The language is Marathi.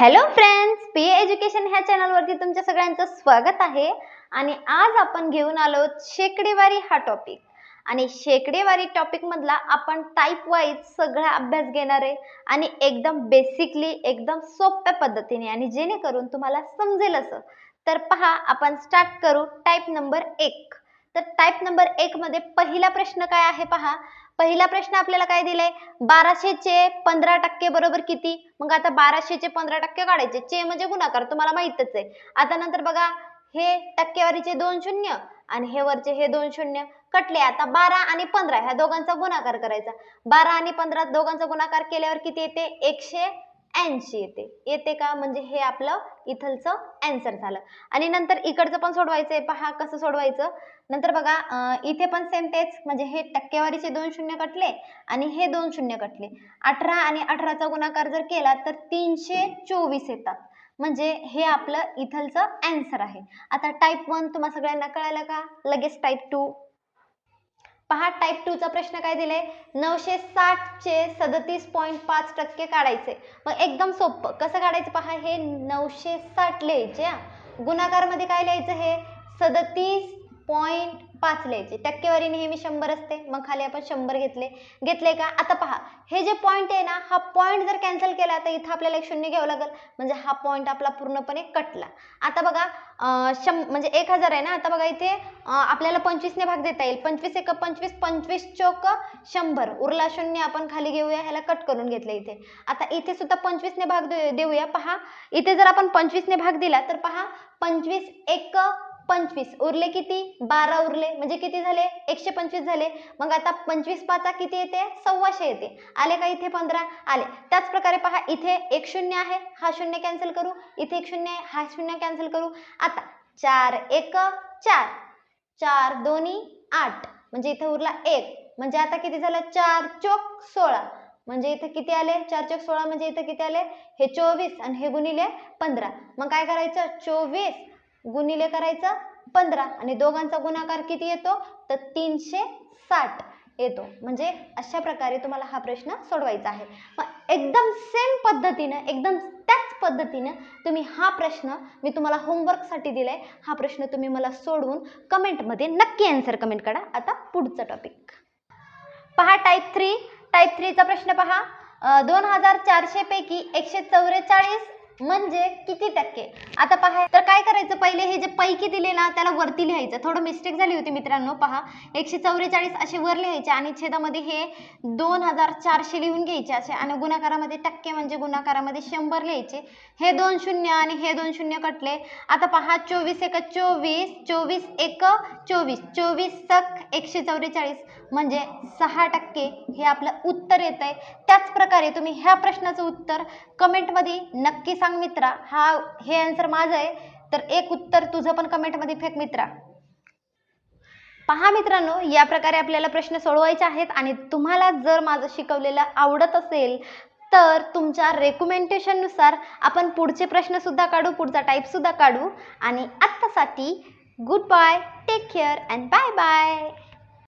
हॅलो फ्रेंड्स पी एज्युकेशन ह्या चॅनलवरती तुमच्या सगळ्यांचं स्वागत आहे. आणि आज आपण घेऊन आलो शेकडेवारी हा टॉपिक आणि शेकडेवारी टॉपिकमधला आपण टाईप वाईज सगळा अभ्यास घेणार आहे. आणि एकदम बेसिकली एकदम सोप्या पद्धतीने आणि जेणेकरून तुम्हाला समजेल असं. तर पहा आपण स्टार्ट करू टाईप नंबर एक. तर टाईप नंबर एकमध्ये पहिला प्रश्न काय आहे पहा? पहिला प्रश्न आपल्याला काय दिलाय? बाराशेचे पंधरा टक्के बरोबर किती? मग आता बाराशेचे पंधरा टक्के काढायचे. चे म्हणजे गुणाकार तुम्हाला माहितच आहे. आता नंतर बघा हे टक्केवारीचे दोन शून्य आणि हे वरचे हे दोन शून्य. कटले आता बारा आणि पंधरा ह्या दोघांचा गुणाकार करायचा. बारा आणि पंधरा दोघांचा गुणाकार केल्यावर किती येते? एकशे ऐंशी येते. येते का? म्हणजे हे आपलं इथलचं अँसर झालं. आणि नंतर इकडचं पण सोडवायचं आहे पहा कसं सोडवायचं. नंतर बघा इथे पण सेम तेच. म्हणजे हे टक्केवारीचे दोन शून्य कटले आणि हे दोन शून्य कटले. अठरा आणि अठराचा गुणाकार जर केला तर तीनशे चोवीस येतात. म्हणजे हे आपलं इथलचं अँसर आहे. आता टाईप वन तुम्हा सगळ्यांना कळालं का? लगेच टाईप टू पहा टाईप टूचा प्रश्न काय दिलाय? नऊशे साठचे सदतीस पॉईंट पाच टक्के काढायचे. मग एकदम सोपं. कसं काढायचं पहा हे नऊशे साठ लिहायचे गुणाकारमध्ये काय लिहायचं हे? सदतीस पॉईंट पाच लिहायचे टक्केवारी नेहमी शंभर असते मग खाली आपण शंभर घेतले. घेतले का? आता पहा. हे जे पॉईंट आहे ना हा पॉईंट जर कॅन्सल केला तर इथं आपल्याला एक शून्य घ्यावं लागेल. म्हणजे हा पॉईंट आपला पूर्णपणे कटला. आता बघा शं म्हणजे एक हजार आहे ना? आता बघा इथे आपल्याला पंचवीसने भाग देता येईल. पंचवीस एक पंचवीस पंचवीस चौक शंभर. उरला शून्य आपण खाली घेऊया ह्याला कट करून घेतलं इथे. आता इथे सुद्धा पंचवीसने भाग देऊया. पहा. इथे जर आपण पंचवीसने भाग दिला तर पहा पंचवीस एक पंचवीस. उरले किती? बारा उरले. म्हणजे किती झाले? एकशे पंचवीस झाले. मग आता पंचवीस पाचा किती येते? सव्वाशे येते. आले का इथे पंधरा? आले. त्याच प्रकारे पहा इथे एक शून्य आहे. हा शून्य कॅन्सल करू. इथे एक शून्य आहे. हा शून्य कॅन्सल करू. आता चार एक चार. चार दोन्ही आठ. म्हणजे इथे उरला एक. म्हणजे आता किती झालं? चार चोक सोळा. म्हणजे इथे किती आले? चार चोक सोळा म्हणजे इथे किती आले? हे चोवीस. आणि हे गुणिले पंधरा. मग काय करायचं? चोवीस. गुणिले करायचं पंधरा आणि दोघांचा गुणाकार किती येतो? तर तीनशे साठ येतो. म्हणजे अशा प्रकारे तुम्हाला हा प्रश्न सोडवायचा आहे. मग एकदम सेम पद्धतीनं एकदम त्याच पद्धतीनं तुम्ही हा प्रश्न मी तुम्हाला होमवर्कसाठी दिलाय. हा प्रश्न तुम्ही मला सोडवून कमेंटमध्ये नक्की आन्सर कमेंट करा. आता पुढचा टॉपिक पहा टाईप थ्री टाईप थ्रीचा प्रश्न पहा. दोन हजार चारशेपैकी एकशे चौवेचाळीस म्हणजे किती टक्के? आता पहा तर काय करायचं? पहिले हे जे पैकी दिले ना त्याला वरती लिहायचं. थोडं मिस्टेक झाली होती मित्रांनो पहा. एकशे चौवेचाळीस असे वर लिहायचे आणि छेदामध्ये हे दोन हजार चारशे लिहून घ्यायचे असे आणि गुणाकारामध्ये टक्के म्हणजे गुणाकारामध्ये शंभर लिहायचे. हे दोन शून्य आणि हे दोन शून्य कटले. आता पहा चोवीस एक चोवीस चोवीस एक चोवीस. चोवीस सक एकशे चौवेचाळीस. म्हणजे सहा टक्के हे आपलं उत्तर येत आहे त्याच प्रकारे तुम्ही ह्या प्रश्नाचं उत्तर कमेंटमध्ये नक्की सांगा. मित्रा हा हे आन्सर माझं आहे. तर एक उत्तर तुझं पण कमेंटमध्ये फेक मित्रा. पहा मित्रांनो या प्रकारे आपल्याला प्रश्न सोडवायचे आहेत आणि तुम्हाला जर माझं शिकवलेलं आवडत असेल तर तुमच्या रेकमेंडेशननुसार आपण पुढचे प्रश्नसुद्धा काढू पुढचा टाईप सुद्धा काढू. आणि आत्तासाठी good bye take care and bye bye